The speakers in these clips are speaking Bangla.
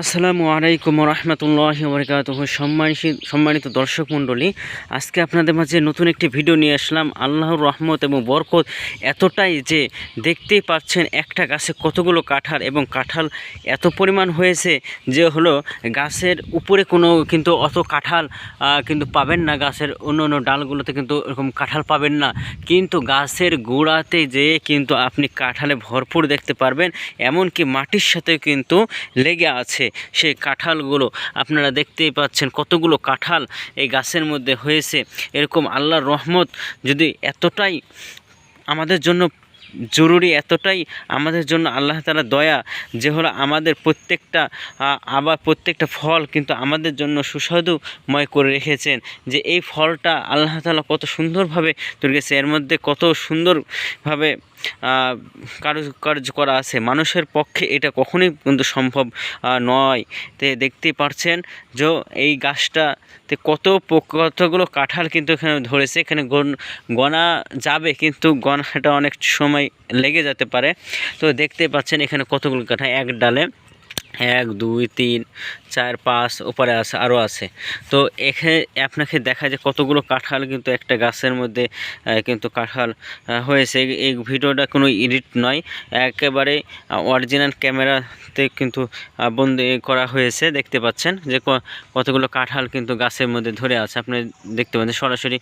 আসসালামু আলাইকুম রহমতুল্লাহ বরকাত সম্মানিত সম্মানিত দর্শক মণ্ডলী, আজকে আপনাদের মাঝে নতুন একটি ভিডিও নিয়ে আসলাম। আল্লাহর রহমত এবং বরকত এতটাই যে দেখতেই পাচ্ছেন একটা গাছে কতগুলো কাঁঠাল এবং কাঁঠাল এত পরিমাণ হয়েছে যে হলো গাছের উপরে কোনো কিন্তু অত কাঁঠাল কিন্তু পাবেন না গাছের অন্য অন্য ডালগুলোতে কিন্তু এরকম কাঁঠাল পাবেন না। কিন্তু গাছের গোড়াতে যেয়ে কিন্তু আপনি কাঁঠালে ভরপুর দেখতে পারবেন, এমনকি মাটির সাথেও কিন্তু লেগে আছে। সেই কাঁঠালগুলো। আপনারা দেখতেই পাচ্ছেন কতগুলো কাঁঠাল এই গাছের মধ্যে হয়েছে। এরকম আল্লাহর রহমত যদি এতটাই আমাদের জন্য জরুরি, এতটাই আমাদের জন্য আল্লাহ তালা দয়া যে হলো আমাদের প্রত্যেকটা আবার প্রত্যেকটা ফল কিন্তু আমাদের জন্য সুস্বাদুময় করে রেখেছেন। যে এই ফলটা আল্লাহ তালা কত সুন্দরভাবে তৈরি করেছে এর মধ্যে কত সুন্দরভাবে কারুকার্য করা আছে। মানুষের পক্ষে এটা কখনোই কিন্তু সম্ভব নয়। তে দেখতে পারছেন যে এই গাছটাতে কত কতগুলো কাঁঠাল কিন্তু এখানে ধরেছে। এখানে গনা যাবে কিন্তু গনাটা অনেক সময় লেগে যেতে পারে। তো দেখতে পাচ্ছেন এখানে কতগুলো কাঁঠাল, এক ডালে। এক, দুই, তিন, চার, পাঁচ উপরে আছে আরও আছে। তো এখানে আপনাকে দেখা যায় কতগুলো কাঁঠাল কিন্তু একটা গাছের মধ্যে কিন্তু কাঁঠাল হয়েছে। এই- এই ভিডিওটা কোনো এডিট নয়, একেবারে অরিজিনাল ক্যামেরাতে কিন্তু বন্দি করা হয়েছে, দেখতে পাচ্ছেন যে কতগুলো কাঁঠাল কিন্তু গাছের মধ্যে ধরে আছে। আপনি দেখতে পাচ্ছেন সরাসরি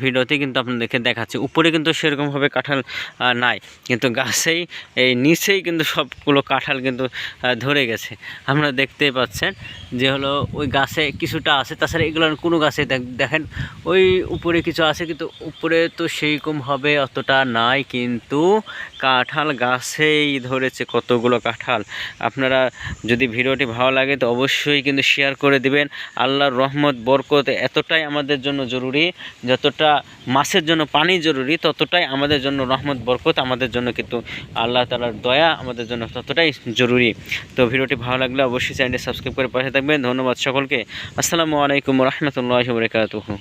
ভিডিওতে কিন্তু আপনাদেরকে দেখাচ্ছে। উপরে কিন্তু সেরকমভাবে কাঁঠাল নাই। কিন্তু গাছেই, এই নিচেই কিন্তু সবগুলো কাঁঠাল কিন্তু ধরে গেছে। আপনারা দেখতেই পাচ্ছেন যে হলো ওই গাছে কিছুটা আছে। তাছাড়া এগুলো কোনো গাছে দেখ- দেখেন, ওই উপরে কিছু আছে কিন্তু উপরে তো সেইরকম হবে অতটা নাই, কিন্তু কাঁঠাল গাছেই ধরেছে কতগুলো কাঁঠাল। আপনারা যদি ভিডিওটি ভালো লাগে তো অবশ্যই কিন্তু শেয়ার করে দিবেন। আল্লাহর রহমত, বরকত এতটাই আমাদের জন্য জরুরি, যতটা মাছের জন্য পানি জরুরি, ততটাই আমাদের জন্য রহমত, বরকত আমাদের জন্য কিন্তু আল্লাহ তালার দয়া আমাদের জন্য ততটাই জরুরি। তো ভিডিওটি ভালো লাগলে অবশ্যই চ্যানেলটি সাবস্ক্রাইব করে পাশে থাকবেন। ধন্যবাদ সকলকে। আসসালামু আলাইকুম রহমতুল্লাহ বরকাতুহু।